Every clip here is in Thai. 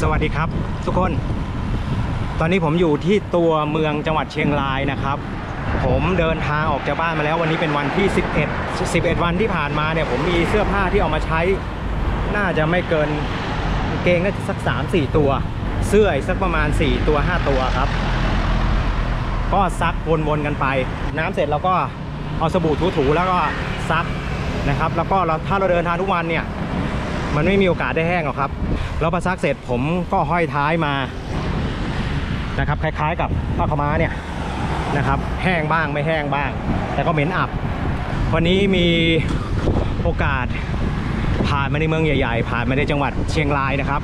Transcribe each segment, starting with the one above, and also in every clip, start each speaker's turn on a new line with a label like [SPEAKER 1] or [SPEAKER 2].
[SPEAKER 1] สวัสดีครับทุกคน ตอนนี้ผมอยู่ที่ตัวเมืองจังหวัดเชียงรายนะครับ ผมเดินทางออกจากบ้านมาแล้ววันนี้เป็นวันที่ 11 11 วันที่ผ่านมาเนี่ยผมมีเสื้อผ้าที่เอามาใช้ น่าจะไม่เกินกงเกงก็สัก 3-4 ตัว เสื้ออีกสักประมาณ 4 ตัว 5 ตัวครับ ก็ซักวนๆกันไป น้ำเสร็จเราก็เอาสบู่ถูๆแล้วก็ซักนะครับ แล้วก็เราถ้าเราเดินทางทุกวันเนี่ย มันไม่มีโอกาสได้แห้งหรอกครับ แล้วพอซักเสร็จผมก็ห้อยท้ายมานะครับคล้ายๆกับผ้าขาม้าเนี่ยนะครับ แห้งบ้างไม่แห้งบ้าง แต่ก็เหม็นอับ วันนี้มีโอกาสผ่านมาในเมืองใหญ่ ๆ ผ่านมาในจังหวัดเชียงรายนะครับ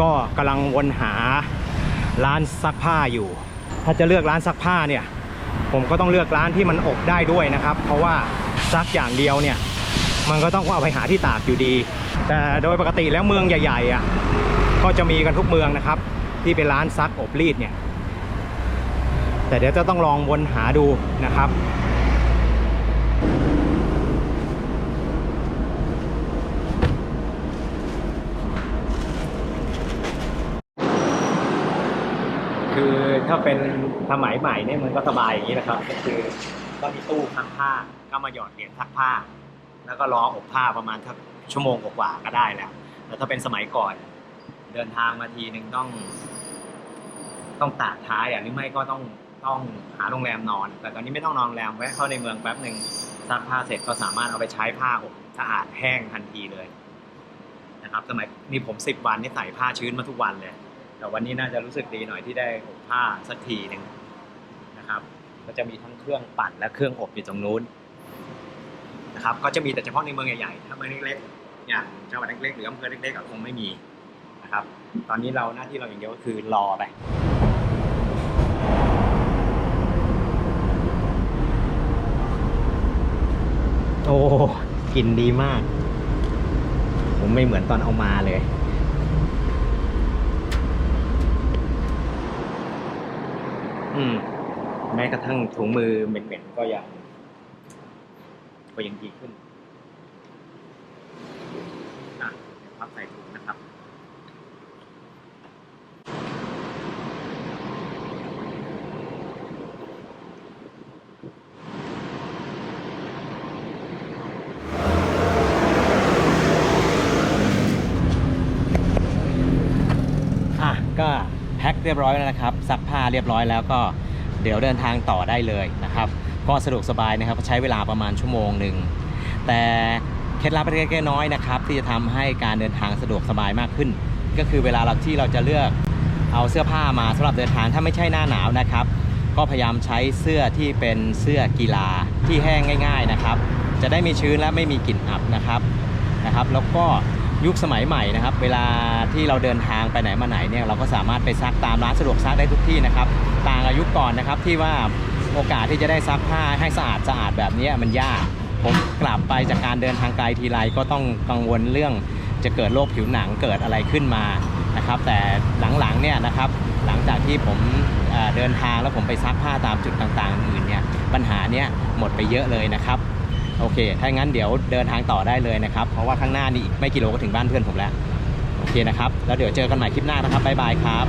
[SPEAKER 1] ก็กำลังวนหาร้านซักผ้าอยู่ ถ้าจะเลือกร้านซักผ้าเนี่ย ผมก็ต้องเลือกร้านที่มันอบได้ด้วยนะครับ เพราะว่าซักอย่างเดียวเนี่ย มันก็ต้องเอาไปหาที่ตากอยู่ดี แต่โดยปกติแล้วเมืองใหญ่ๆอะก็จะมีกันทุกเมืองนะครับ ที่เป็นร้านซักอบรีดเนี่ย แต่เดี๋ยวจะต้องลองวนหาดูนะครับคือถ้าเป็นสมัยใหม่เนี่ยมันก็สบายอย่างนี้นะครับ ก็คือก็มีตู้ซักผ้าก็มาหยอดเหรียญซักผ้า แล้วก็รออบผ้าประมาณทักชั่วโมงกว่าก็ได้แล้วแต่ถ้าเป็นสมัยก่อน เดินทางมาทีหนึ่งต้อง ต้องตากท้ายอะหรือไม่ก็ต้องต้องหาโรงแรมนอน แต่ตอนนี้ไม่ต้องนอนโรงแรมแวะเข้าในเมืองแป๊บหนึ่งซักผ้าเสร็จก็สามารถเอาไปใช้ผ้าอบสะอาดแห้งทันทีเลยนะครับสมัยนี่ผมสิบวันนี่ใส่ผ้าชื้นมาทุกวันเลย แต่วันนี้น่าจะรู้สึกดีหน่อยที่ได้อบผ้าสักทีหนึ่งนะครับ ก็จะมีทั้งเครื่องปั่นและเครื่องอบอยู่ตรงนู้น นะครับก็จะมีแต่เฉพาะในเมืองใหญ่ๆถ้าเมืองเล็กๆอย่างจังหวัดเล็กๆหรืออำเภอเล็กๆก็คงไม่มีนะครับ ตอนนี้เราหน้าที่เราอย่างเดียวก็คือรอไปโอ้กลิ่นดีมาก ผมไม่เหมือนตอนเอามาเลย อืม แม้กระทั่งถุงมือเหม็นๆก็ยัง ก็ยังดีขึ้นอะเดี๋ยวพับใส่ถุงนะครับ อะก็แพ็คเรียบร้อยแล้วนะครับซักผ้าเรียบร้อยแล้วก็เดี๋ยวเดินทางต่อได้เลยนะครับ ก็สะดวกสบายนะครับใช้เวลาประมาณชั่วโมงหนึ่งแต่เคล็ดลับเล็กๆน้อยๆนะครับ ที่จะทำให้การเดินทางสะดวกสบายมากขึ้น ก็คือเวลาเราที่เราจะเลือกเอาเสื้อผ้ามาสำหรับเดินทางถ้าไม่ใช่หน้าหนาวนะครับ ก็พยายามใช้เสื้อที่เป็นเสื้อกีฬาที่แห้งง่าย ๆนะครับ จะได้ม่ชื้นและไม่มีกลิ่นอับนะครับนะครับ แล้วก็ยุคสมัยใหม่นะครับ เวลาที่เราเดินทางไปไหนมาไหนเนี่ยเราก็สามารถไปซักตามร้านสะดวกซักได้ทุกที่นะครับ ต่างอายุก่อนนะครับที่ว่า โอกาสที่จะได้ซักผ้าให้สะอาดสะอาดแบบนี้มันยาก ผมกลับไปจากการเดินทางไกลทีไรก็ต้องกังวลเรื่องจะเกิดโรคผิวหนังเกิดอะไรขึ้นมานะครับ แต่หลังๆเนี่ยนะครับ หลังจากที่ผมเดินทางแล้วผมไปซักผ้าตามจุดต่างๆ อื่นเนี่ยปัญหาเนี้ยหมดไปเยอะเลยนะครับ โอเค ถ้างั้นเดี๋ยวเดินทางต่อได้เลยนะครับ เพราะว่าข้างหน้านี่อีกไม่กี่โลก็ถึงบ้านเพื่อนผมแล้ว โอเคนะครับ แล้วเดี๋ยวเจอกันใหม่คลิปหน้านะครับบ๊ายบายครับ